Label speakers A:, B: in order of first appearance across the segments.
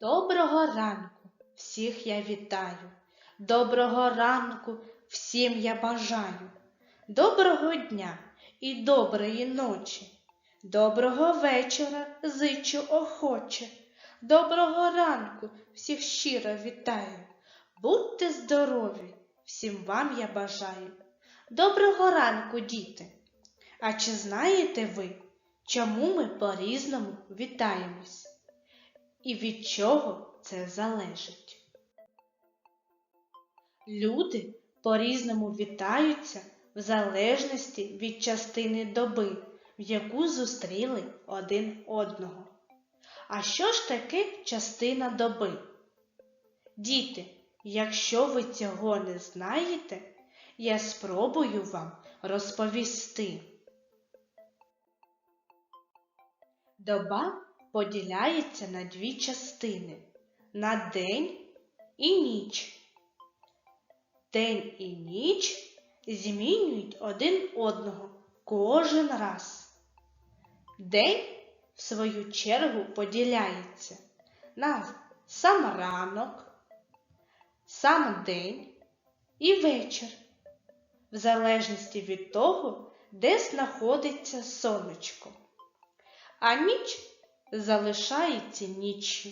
A: Доброго ранку всіх я вітаю. Доброго ранку всім я бажаю. Доброго дня і доброї ночі. Доброго вечора зичу охоче. Доброго ранку всіх щиро вітаю. Будьте здорові, всім вам я бажаю. Доброго ранку, діти! А чи знаєте ви, чому ми по-різному вітаємось? І від чого це залежить? Люди по-різному вітаються в залежності від частини доби, в яку зустріли один одного. А що ж таке частина доби? Діти, якщо ви цього не знаєте, я спробую вам розповісти. Доба поділяється на дві частини на день і ніч. День і ніч змінюють один одного кожен раз. День, в свою чергу, поділяється на сам ранок, сам день і вечір, в залежності від того, де знаходиться сонечко. А ніч залишається ніччю.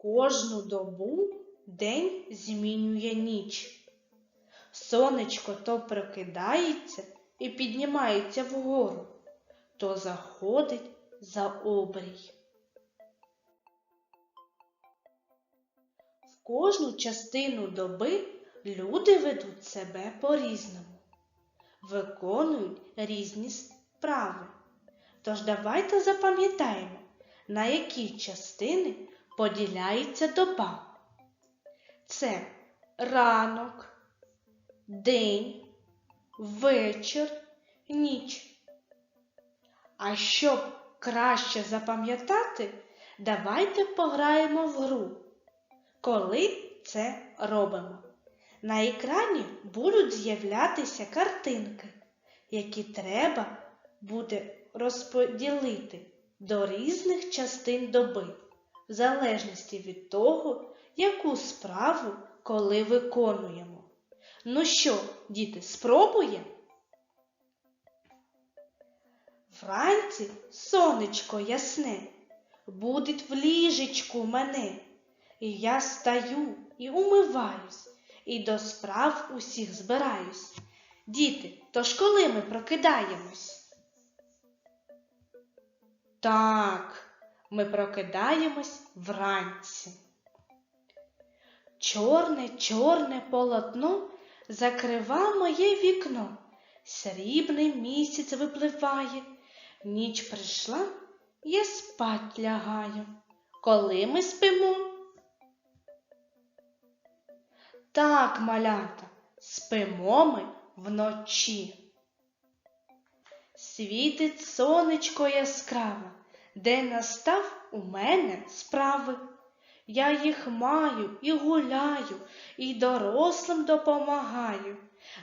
A: Кожну добу день змінює ніч. Сонечко то прокидається і піднімається вгору, то заходить за обрій. В кожну частину доби люди ведуть себе по-різному виконують різні справи. Тож давайте запам'ятаємо, на які частини поділяється доба. Це ранок, день, вечір, ніч. А щоб краще запам'ятати, давайте пограємо в гру, коли це робимо. На екрані будуть з'являтися картинки, які треба буде розподілити до різних частин доби, в залежності від того, яку справу коли виконуємо. Ну що, діти, спробуємо? Вранці сонечко ясне, будить в ліжечку мене, і я стаю і умиваюсь і до справ усіх збираюсь. Діти, тож коли ми прокидаємось? Так, ми прокидаємось вранці. Чорне, чорне полотно закрива моє вікно. Срібний місяць випливає, ніч прийшла, я спать лягаю. Коли ми спимо? Так, малята, спимо ми вночі. Світить сонечко яскраве, де настав у мене справи. Я їх маю і гуляю, і дорослим допомагаю.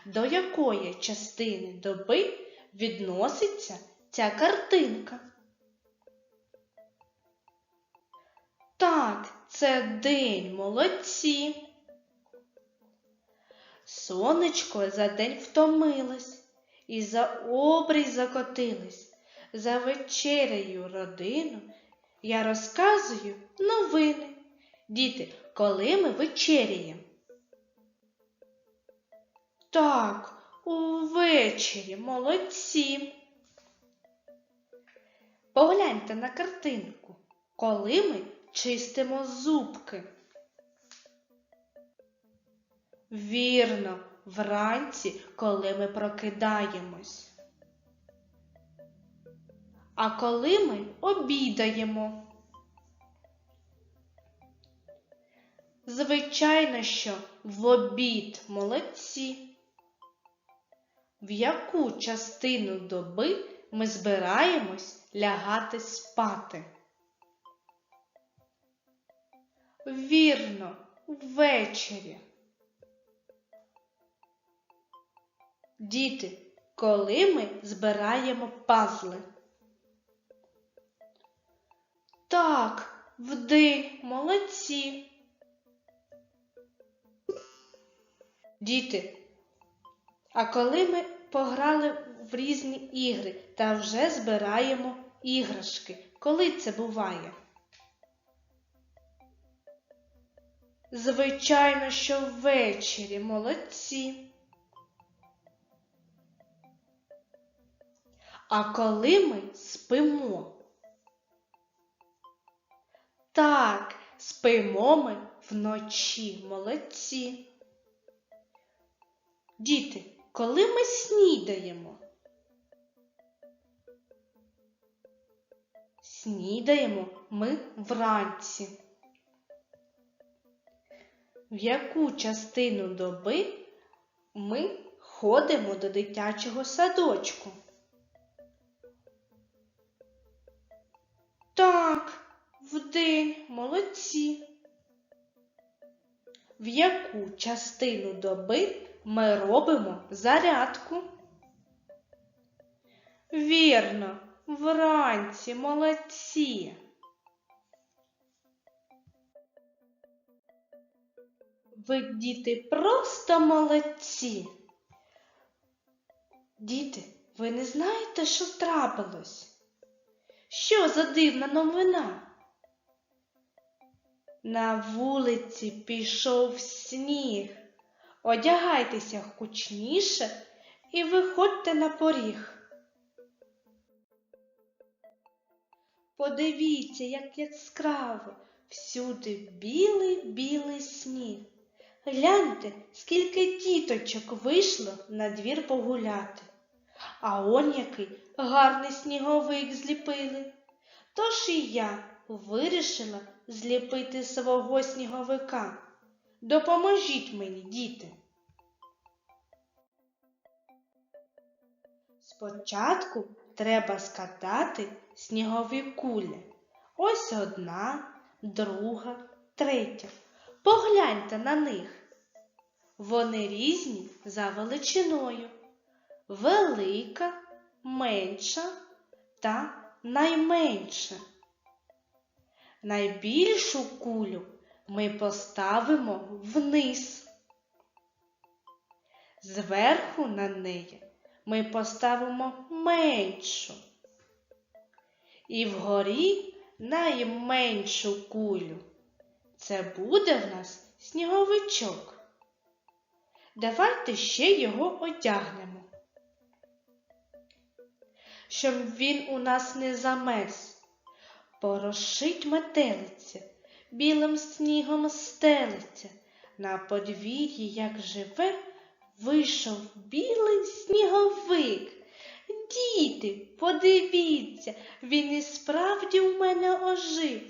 A: До якої частини доби відноситься ця картинка? Так, це день молодці. Сонечко за день втомилось, і за обрій закотилось. За вечерею родину я розказую новини. Діти, коли ми вечеряємо? Так, увечері молодці. Погляньте на картинку, коли ми чистимо зубки. Вірно, вранці, коли ми прокидаємось. А коли ми обідаємо. Звичайно, що в обід молодці. В яку частину доби ми збираємось лягати спати? Вірно, ввечері. Діти, коли ми збираємо пазли? Так, вдень, молодці. Діти, а коли ми пограли в різні ігри та вже збираємо іграшки, коли це буває? Звичайно, що ввечері молодці. А коли ми спимо? Так, спимо ми вночі, молодці. Діти, коли ми снідаємо? Снідаємо ми вранці. В яку частину доби ми ходимо до дитячого садочку? Так, вдень, молодці. В яку частину доби ми робимо зарядку? Вірно, вранці, молодці. Ви, діти, просто молодці. Діти, ви не знаєте, що трапилось? Що за дивна новина? На вулиці пішов сніг. Одягайтеся кучніше і виходьте на поріг. Подивіться, як яскраво, всюди білий білий сніг. Гляньте, скільки діточок вийшло на двір погуляти. А он який гарний сніговик зліпили. Тож і я вирішила зліпити свого сніговика. Допоможіть мені, діти. Спочатку треба скатати снігові кулі. Ось одна, друга, третя. Погляньте на них. Вони різні за величиною. Велика, менша та найменша. Найбільшу кулю ми поставимо вниз. Зверху на неї ми поставимо меншу. І вгорі найменшу кулю. Це буде в нас сніговичок. Давайте ще його одягнемо. Щоб він у нас не замерз. Порошить метелиця, білим снігом стелиться. На подвір'ї, як живе, вийшов білий сніговик. Діти, подивіться, він і справді у мене ожив.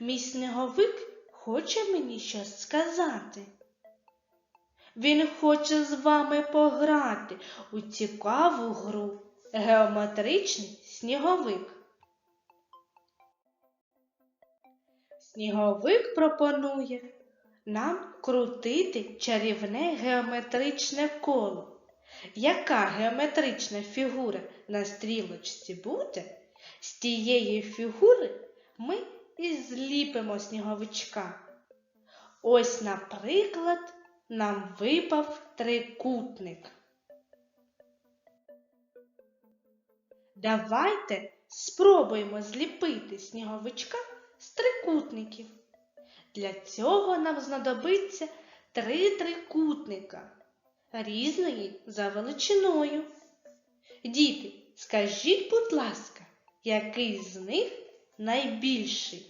A: Мій сніговик хоче мені щось сказати. Він хоче з вами пограти у цікаву гру Геометричний сніговик. Сніговик пропонує нам крутити чарівне геометричне коло. Яка геометрична фігура на стрілочці буде, з тієї фігури ми і зліпимо сніговичка. Ось, наприклад, нам випав трикутник. Давайте спробуємо зліпити сніговичка з трикутників. Для цього нам знадобиться три трикутника різної за величиною. Діти, скажіть, будь ласка, який з них найбільший?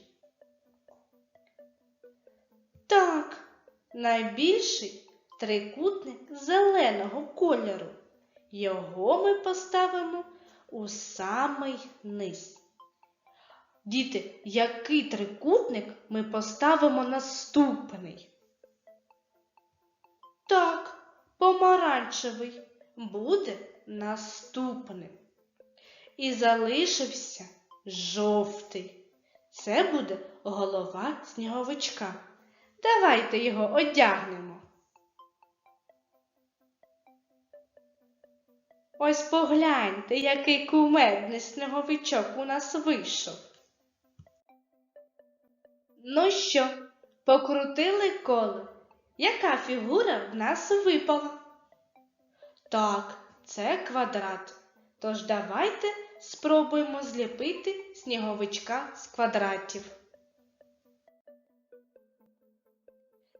A: Так, найбільший трикутник зеленого кольору. Його ми поставимо у самий низ. Діти, який трикутник ми поставимо наступний? Так, помаранчевий буде наступним. І залишився жовтий. Це буде голова сніговичка. Давайте його одягнемо. Ось погляньте, який кумедний сніговичок у нас вийшов. Ну що, покрутили коло? Яка фігура в нас випала? Так, це квадрат. Тож давайте спробуємо зліпити сніговичка з квадратів.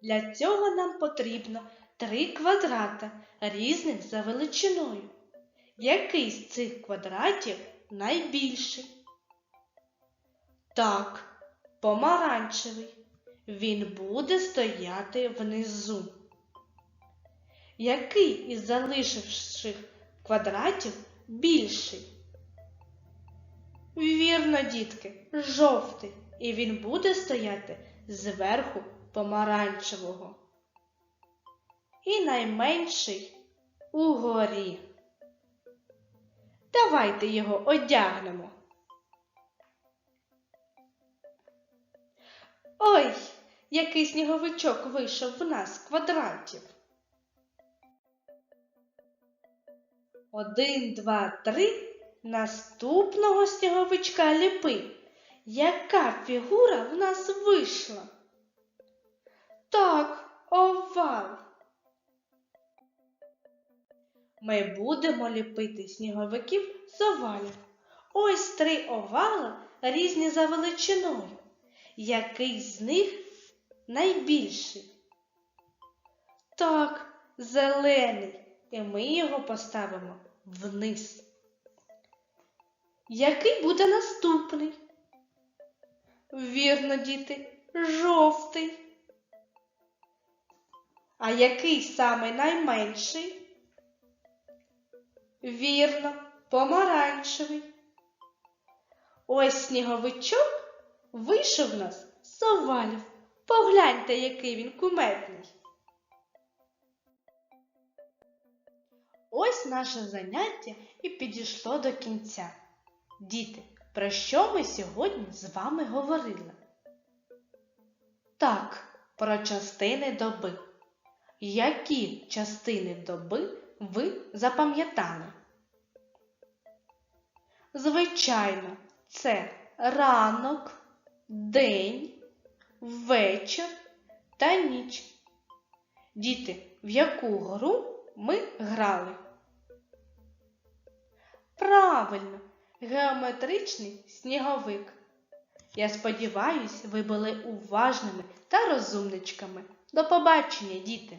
A: Для цього нам потрібно три квадрата різних за величиною. Який з цих квадратів найбільший? Так, помаранчевий. Він буде стояти внизу. Який із залишивших квадратів більший? Вірно, дітки, жовтий, і він буде стояти зверху помаранчевого. І найменший угорі. Давайте його одягнемо. Ой, який сніговичок вийшов в нас з квадратів. Один, два, три. Наступного сніговичка ліпи. Яка фігура в нас вийшла? Так, овал. Ми будемо ліпити сніговиків з овалів. Ось три овала різні за величиною. Який з них найбільший? Так, зелений, і ми його поставимо вниз. Який буде наступний? Вірно, діти, жовтий. А який саме найменший? Вірно, помаранчевий. Ось сніговичок вийшов нас з овалів. Погляньте, який він кумедний. Ось наше заняття і підійшло до кінця. Діти, про що ми сьогодні з вами говорили? Так, про частини доби. Які частини доби ви запам'ятали? Звичайно, це ранок, день, вечір та ніч. Діти, в яку гру ми грали? Правильно, геометричний сніговик. Я сподіваюсь, ви були уважними та розумничками. До побачення, діти!